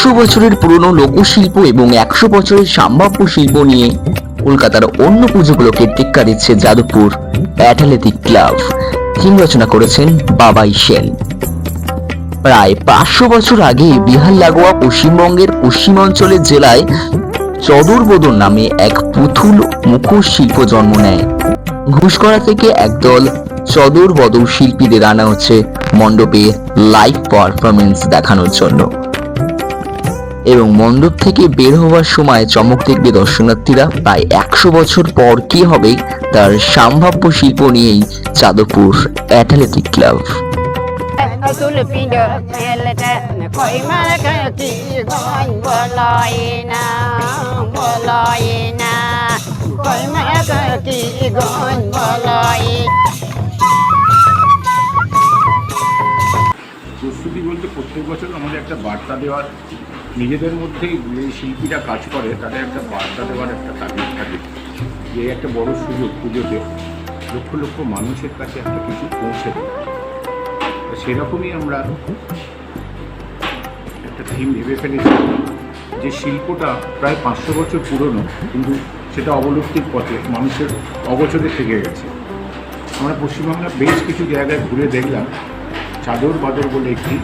পাঁচশো বছরের পুরনো লোকশিল্প এবং একশো বছরের সম্ভাব্য শিল্প নিয়ে কলকাতার অন্য পুজোগুলোকে টেক্কা দিচ্ছে যাদবপুর অ্যাথলেটিক ক্লাব। থিম রচনা করেছেন বাবাই সেন। প্রায় পাঁচশো বছর আগে বিহার লাগোয়া পশ্চিমবঙ্গের পশ্চিমাঞ্চলের জেলায় চদরবদর নামে এক পুতুল মুখোশ শিল্প জন্ম নেয়। ঘুষকরা থেকে একদল চদর বদর শিল্পীদের আনা হচ্ছে মণ্ডপে লাইভ পারফরমেন্স দেখানোর জন্য। এবং মণ্ডপ থেকে বের হওয়ার সময় চমক দেখবে দর্শনার্থীরা। প্রায় একশো বছর পর কি হবে তার সম্ভাব্য শিল্প নিয়েই যাদবপুর অ্যাথলেটিক ক্লাবtul pindo বছর আমাদের একটা বার্তা দেওয়ার, নিজেদের মধ্যেই যে শিল্পীরা কাজ করে, তাদের একটা বার্তা দেওয়ার একটা তাগিদ থাকে, যে একটা বড় সুযোগ পুজোতে লক্ষ লক্ষ মানুষের কাছে একটা কিছু পৌঁছে দেয়। সেরকমই আমরা একটা থিম ভেবে ফেলেছি, যে শিল্পটা প্রায় পাঁচশো বছর পুরনো, কিন্তু সেটা অবলুপ্তির পথে মানুষের অগোচরে থেকে গেছে। আমরা পশ্চিমবাংলার বেশ কিছু জায়গায় ঘুরে দেখলাম, চাদর বাদর বলে একটি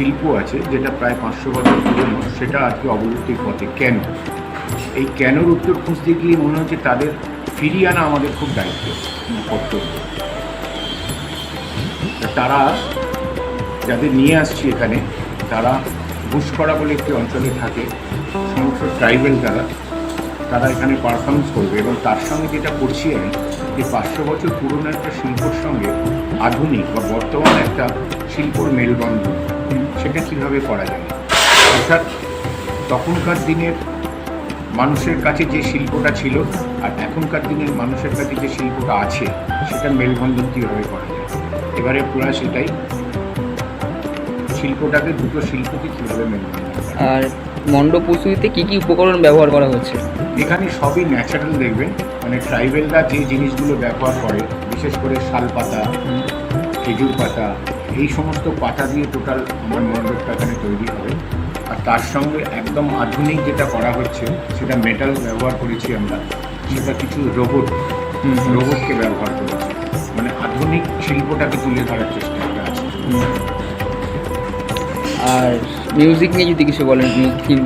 শিল্প আছে যেটা প্রায় পাঁচশো বছর পুরনো, সেটা আজকে অবলুপ্তির পথে। কেন? এই কেনর উত্তর খুঁজতে গিয়ে মনে হচ্ছে তাদের ফিরিয়ে আনা আমাদের খুব দায়িত্ব, কর্তব্য। তারা যাদের নিয়ে আসছি এখানে, তারা ঘুষকরা বলে একটি অঞ্চলে থাকে, সমস্ত ট্রাইবেল তারা তারা এখানে পারফরমেন্স করবে এবং তার সঙ্গে যেটা করছি আমি, যে পাঁচশো বছর পুরনো একটা শিল্পর সঙ্গে আধুনিক বা বর্তমান একটা শিল্পর মেলবন্ধন। সেটা কীভাবে করা যায়? অর্থাৎ তখনকার দিনের মানুষের কাছে যে শিল্পটা ছিল আর এখনকার দিনের মানুষের কাছে যে শিল্পটা আছে সেটা মেলবন্ধন কীভাবে করা যায়। এবারে পুরা সেটাই শিল্পটাকে দুটো শিল্পকে কীভাবে মেলবন্ধন আর মণ্ডপ প্রস্তুতিতে কী কি উপকরণ ব্যবহার করা হচ্ছে? এখানে সবই ন্যাচারাল দেখবেন মানে ট্রাইবেলরা যে জিনিসগুলো ব্যবহার করে বিশেষ করে শাল পাতা খেজুর পাতা এই সমস্ত পাতা দিয়ে টোটাল আমার মণ্ডপটা এখানে তৈরি হবে আর তার সঙ্গে একদম আধুনিক যেটা করা হচ্ছে সেটা মেটাল ব্যবহার করেছি আমরা। সেটা কিছু রোবট রোবটকে ব্যবহার করেছি। মানে আধুনিক শিল্পটাকে তুলে ধরার চেষ্টা করা আছে। আর মিউজিক নিয়ে যদি কিছু বলেন থিম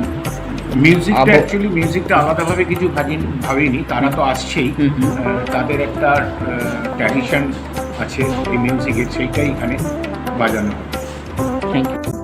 মিউজিকটা অ্যাকচুয়ালি মিউজিকটা আলাদাভাবে কিছু ভাবিন ভাবেনি তারা তো আসছেই। তাদের একটা ট্র্যাডিশন আছে এই মিউজিকের সেইটাই এখানে বাজানো। Thank you